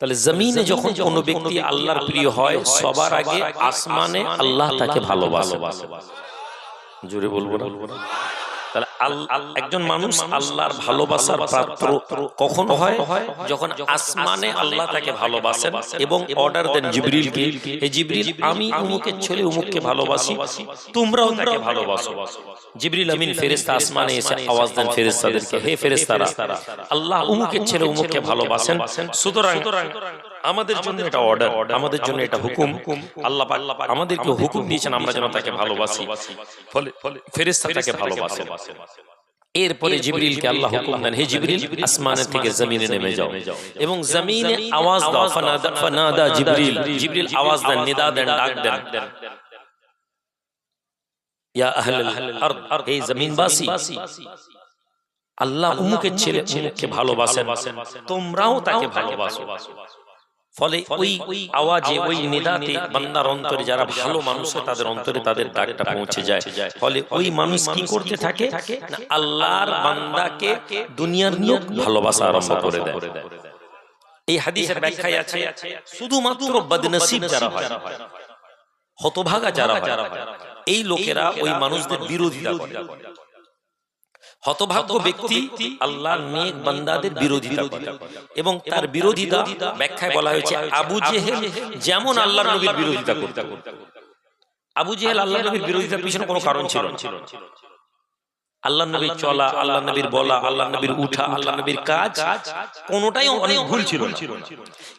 তাহলে জমিনে যখন কোনো ব্যক্তি আল্লাহর প্রিয় হয় সবার আগে আসমানে আল্লাহ তাকে ভালোবাসে। জোরে বলব না? তাহলে একজন মানুষ আল্লাহর ভালোবাসার পাত্র কখন হয়? যখন আসমানে আল্লাহ তাকে ভালোবাসেন এবং অর্ডার দেন জিবরিলকে, হে জিবরিল, আমি উমুকের ছেলে উমুককে ভালোবাসি, তোমরাও তাকে ভালোবাসো। জিবরিল আমিন ফেরেশতা আসমানে এসে আওয়াজ দেন ফেরেশতাদেরকে, হে ফেরেশতারা, আল্লাহ উমুকের ছেলে উমুককে ভালোবাসেন, সুতরাং আমাদের জন্য এটা অর্ডার আমাদের জন্য এটা হুকুম। আল্লাহ আমাদেরকে হুকুম দিয়েছেন, আমরা যেন তাকে ভালোবাসি। ফলে ফেরেশতা তাকে ভালোবাসেন। এরপরে জিবরিলকে আল্লাহ হুকুম দেন হে জিবরিল আসমানের থেকে জমিনে নেমে যাও। এবং জমিনে আওয়াজ দাও ফানাদা ফানাদা জিবরিল জিবরিল আওয়াজ দেন নিদা দেন ডাক দেন। ইয়া আহলাল আরদ হে জমিনবাসী আল্লাহ উমুকের ছেলে উমুককে ভালোবাসেন। তোমরাও তাকে ভালোবাসো। ফলে ওই আওয়াজে ওই নিদাতে বান্দার অন্তরে যারা ভালো মানুষ তাদের অন্তরে তাদের ডাকটা পৌঁছে যায়। ফলে ওই মানুষ কি করতে থাকে? আল্লাহর বান্দাকে দুনিয়ার লোক ভালোবাসা আরম্ভ করে দেয়। এই হাদিসের ব্যাখ্যায় আছে, শুধুমাত্র বদনসিব যারা হয়, হতভাগা যারা হয়, এই লোকেরা ওই মানুষদের বিরোধিতা করে। হতভাগ্য ব্যক্তি আল্লাহর নেক বান্দাদের বিরোধিতা করে। এবং তার বিরোধিতা ব্যাখ্যায় বলা হয়েছে আবু জেহেল যেমন আল্লাহর নবীর বিরোধিতা করত। আবু জেহেল আল্লাহর নবীর বিরোধিতার পিছনে কোনো কারণ ছিল না। আল্লাহ নবীর চলা আল্লাহ নবীর বলা আল্লাহ নবীর উঠা আল্লাহ নবীর কাজ কোনোটাই অনেক ভুল ছিল না।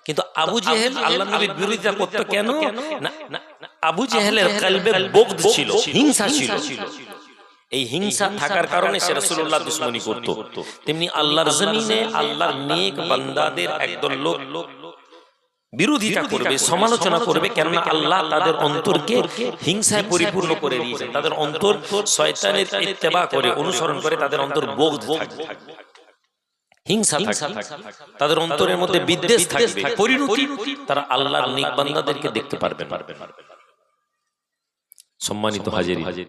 কিন্তু আবু জেহেল আল্লাহ নবীর বিরোধিতা করতে কেন? আবু জেহেলের কালবে বগদ ছিল। হিংসা ছিল। এই হিংসা থাকার কারণে সে রাসূলুল্লাহ দুশ্মনী করত। তেমনি আল্লাহর জমিনে আল্লাহর নেক বান্দাদের একদল লোক বিরোধিতা করবে সমালোচনা করবে কেননা আল্লাহ তাদের অন্তরকে হিংসায় পরিপূর্ণ করে দিয়েছেন। তাদের অন্তর শয়তানের ইত্তেবা করে অনুসরণ করে তাদের অন্তর বোধ থাকবে। হিংসা থাকবে। তাদের অন্তরের মধ্যে বিদ্বেষ থাকবে। পরিণতি তারা আল্লাহর নেক বান্দাদেরকে দেখতে পারবে না। সম্মানিত হাজির